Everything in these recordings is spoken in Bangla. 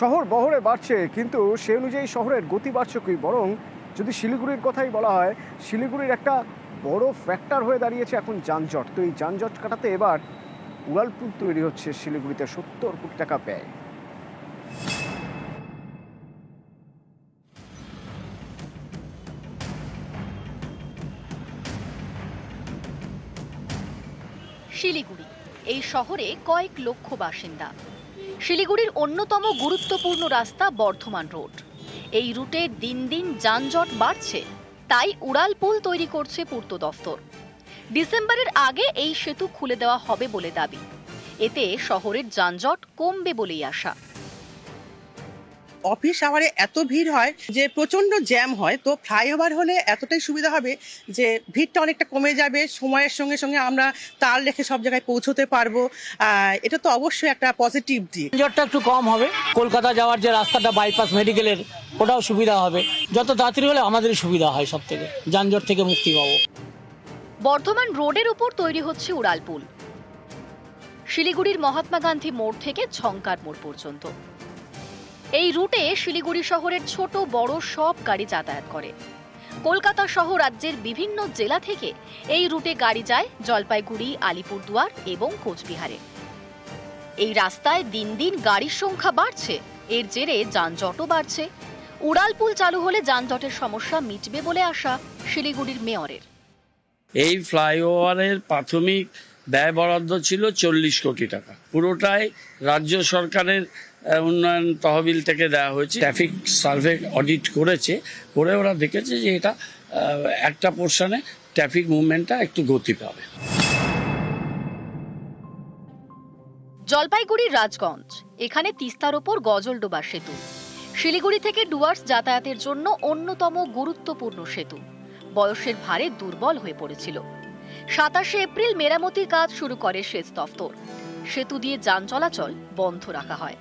শহর বহরে বাড়ছে, কিন্তু সে অনুযায়ী শহরের গতি বাড়ছে কি? বরং যদি শিলিগুড়ির কথাই বলা হয়, শিলিগুড়ির একটা বড় ফ্যাক্টর হয়ে দাঁড়িয়েছে এখন যানজট। তো এই যানজট কাটাতে এবার উড়ালপুল তৈরি হচ্ছে শিলিগুড়িতে সত্তর কোটি টাকা ব্যয়। শিলিগুড়ি, এই শহরে কয়েক লক্ষ বাসিন্দা। শিলিগুড়ির অন্যতম গুরুত্বপূর্ণ রাস্তা বর্ধমান রোড। এই রুটে দিন দিন যানজট বাড়ছে, তাই উড়াল পুল তৈরি করছে পূর্ত দফতর। ডিসেম্বরের আগে এই সেতু খুলে দেওয়া হবে বলে দাবি। এতে শহরের যানজট কমবে বলেই আশা। অফিস আওয়ারে এত ভিড় হয় যে প্রচণ্ড জ্যাম হয় তো ফ্লাইওভার হলে এতটাই সুবিধা হবে যে ভিড়টা অনেকটা কমে যাবে সময়ের সঙ্গে সঙ্গে আমরা তাল রেখে সব জায়গায় পৌঁছতে পারব। এটা তো অবশ্যই একটা পজিটিভ দিক। যানজটটা একটু কম হবে। কলকাতা যাওয়ার যে রাস্তাটা বাইপাস মেডিকেলের ওটাও সুবিধা হবে। যত তাড়াতাড়ি হলে আমাদেরই সুবিধা হয় সব থেকে যানজট থেকে মুক্তি পাবো। বর্ধমান রোডের উপর তৈরি হচ্ছে উড়ালপুল শিলিগুড়ির মহাত্মা গান্ধী মোড় থেকে ঝঙ্কার মোড় পর্যন্ত। এই রুটে শিলিগুড়ি শহরের ছোট, বড় সব গাড়ি যাতায়াত করে। কলকাতা সহ রাজ্যের বিভিন্ন জেলা থেকে এই রুটে গাড়ি যায় জলপাইগুড়ি, আলিপুরদুয়ার এবং কোচবিহারে। এই রাস্তায় দিন দিন গাড়ির সংখ্যা বাড়ছে, এর জেরে যানজটও বাড়ছে। উড়ালপুল চালু হলে যানজটের সমস্যা মিটবে বলে আশা শিলিগুড়ির মেয়রের। এই ফ্লাইওভারের প্রাথমিক ব্যয় বরাদ্দ ছিল চল্লিশ কোটি টাকা। পুরোটাই রাজ্য সরকারের উন্নয়ন তহবিল থেকে দেওয়া হয়েছে। ট্রাফিক সার্ভে অডিট করেছে, করে ওরা দেখেছে যে এটা একটা পোর্শনে ট্রাফিক মুভমেন্টটা একটু গতি পাবে। জলপাইগুড়ির রাজগঞ্জ, এখানে তিস্তার ওপর গজলডোবা সেতু। শিলিগুড়ি থেকে ডুয়ার্স যাতায়াতের জন্য অন্যতম গুরুত্বপূর্ণ সেতু। বয়সের ভারে দুর্বল হয়ে পড়েছিল। সাতাশে এপ্রিল মেরামতির কাজ শুরু করে সেচ দফতর। সেতু দিয়ে যান চলাচল বন্ধ রাখা হয়।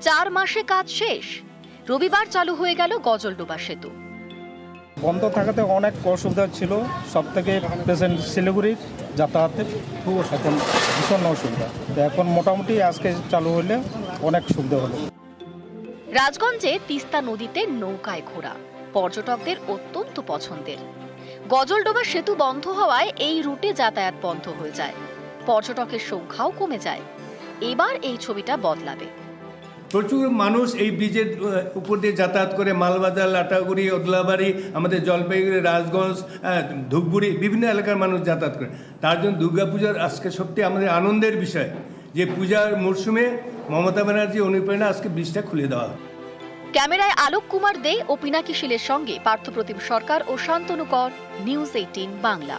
চার মাসে কাজ শেষ। রবিবার চালু হয়ে গেল গজলডোবা সেতু। বন্ধ থাকাতে অনেক অসুবিধা ছিল। সব থেকে পেশেন্ট শিলিগুড়ির যাতায়াতের খুব এখন ভীষণ অসুবিধা। এখন মোটামুটি আজকে চালু হলে অনেক সুবিধা হলো। রাজগঞ্জে তিস্তা নদীতে নৌকায় ঘোরা। পর্যটকদের অত্যন্ত পছন্দের। গজলডোবা সেতু বন্ধ হওয়ায় এই রুটে যাতায়াত বন্ধ হয়ে যায়। পর্যটকের সংখ্যাও কমে যায়। এবার এই ছবিটা বদলাবে। প্রচুর মানুষ এই ব্রিজের উপর দিয়ে যাতায়াত করে মালবাজার, লাটাগুড়ি, ওদলাবাড়ি, আমাদের জলপাইগুড়ি, রাজগঞ্জ ধূপগুড়ি, বিভিন্ন এলাকার মানুষ যাতায়াত করে। তার জন্য দুর্গাপূজার আজকে সত্যি আমাদের আনন্দের বিষয়, যে পূজার মরশুমে মমতা ব্যানার্জি, অনুপ্রেরণা আজকে ব্রিজটা খুলে দেওয়া হয় ক্যামেরায় আলোক কুমার দে ও পিনাকি শীলের সঙ্গে পার্থপ্রতিম সরকার ও শান্তনু কর নিউজ এইটিন বাংলা।